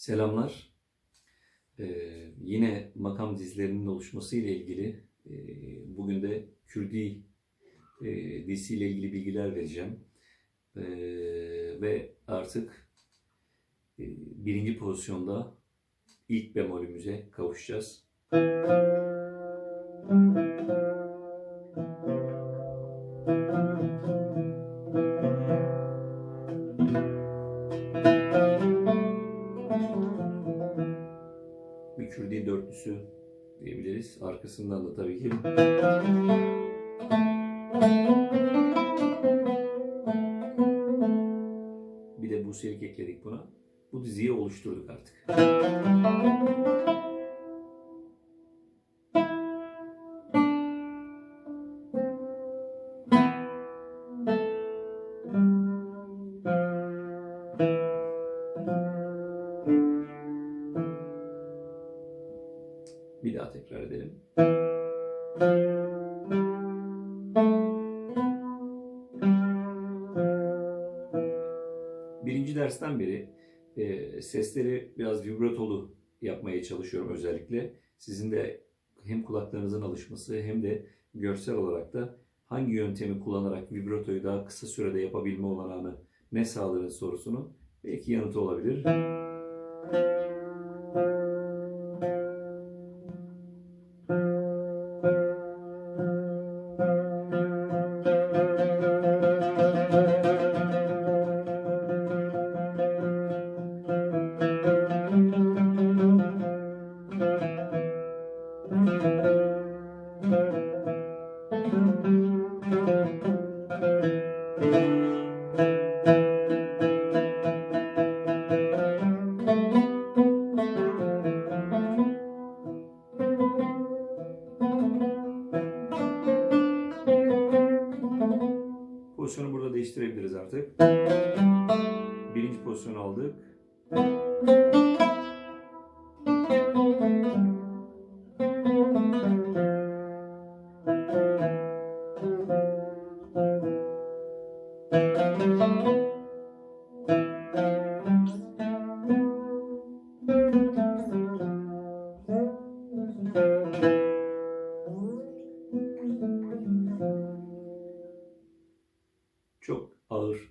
Selamlar. Ee, yine makam dizilerinin oluşması ile ilgili e, bugün de Kürdi e, dizisiyle ilgili bilgiler vereceğim. Ee, ve artık e, birinci pozisyonda ilk bemolümüze kavuşacağız. Bir Kürdi dörtlüsü diyebiliriz. Arkasından da tabii ki bir de Buse'lik ekledik buna. Bu diziyi oluşturduk artık. Edelim. Birinci dersten beri e, sesleri biraz vibratolu yapmaya çalışıyorum özellikle. Sizin de hem kulaklarınızın alışması hem de görsel olarak da hangi yöntemi kullanarak vibratoyu daha kısa sürede yapabilme olanağını ne sağlarız sorusunu belki yanıtı olabilir. Pozisyonu burada değiştirebiliriz artık. Birinci pozisyonu aldık.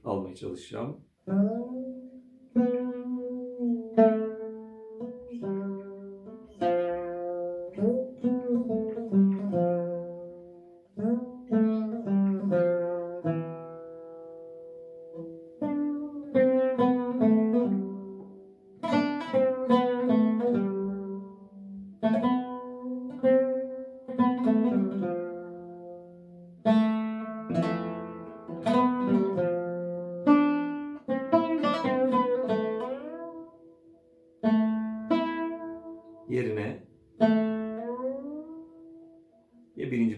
Almaya çalışacağım.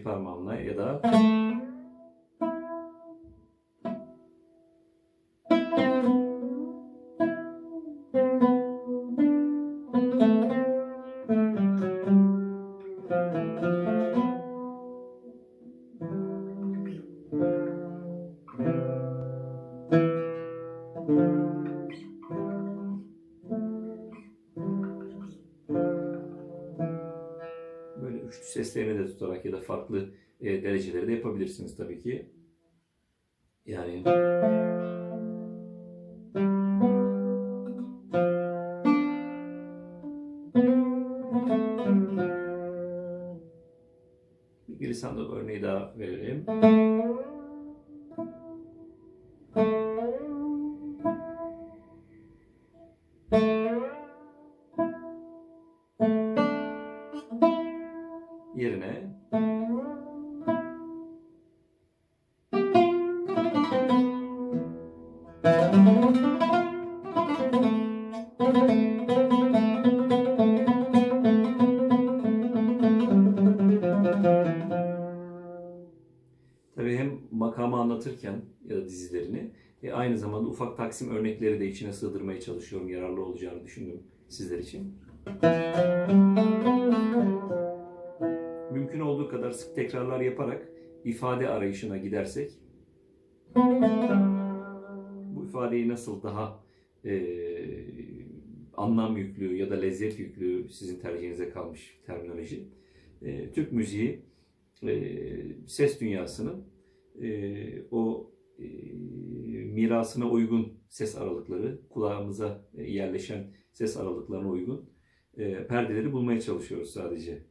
Birinci parmağımla ya da böyle üçlü seslerini de tutarak ya da farklı e, dereceleri de yapabilirsiniz tabii ki. Yani bir glissando örneği daha verelim. Yerine Tabii hem makamı anlatırken ya da dizilerini e, aynı zamanda ufak taksim örnekleri de içine sığdırmaya çalışıyorum. Yararlı olacağını düşündüm sizler için. Mümkün olduğu kadar sık tekrarlar yaparak ifade arayışına gidersek bu ifadeyi nasıl daha e, anlam yüklü ya da lezzet yüklü sizin tercihinize kalmış terminoloji. E, Türk müziği e, ses dünyasının e, o e, mirasına uygun ses aralıkları, kulağımıza yerleşen ses aralıklarına uygun e, perdeleri bulmaya çalışıyoruz sadece.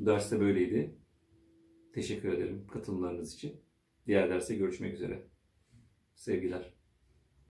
Bu ders de böyleydi. Teşekkür ederim katılımlarınız için. Diğer derste görüşmek üzere. Sevgiler.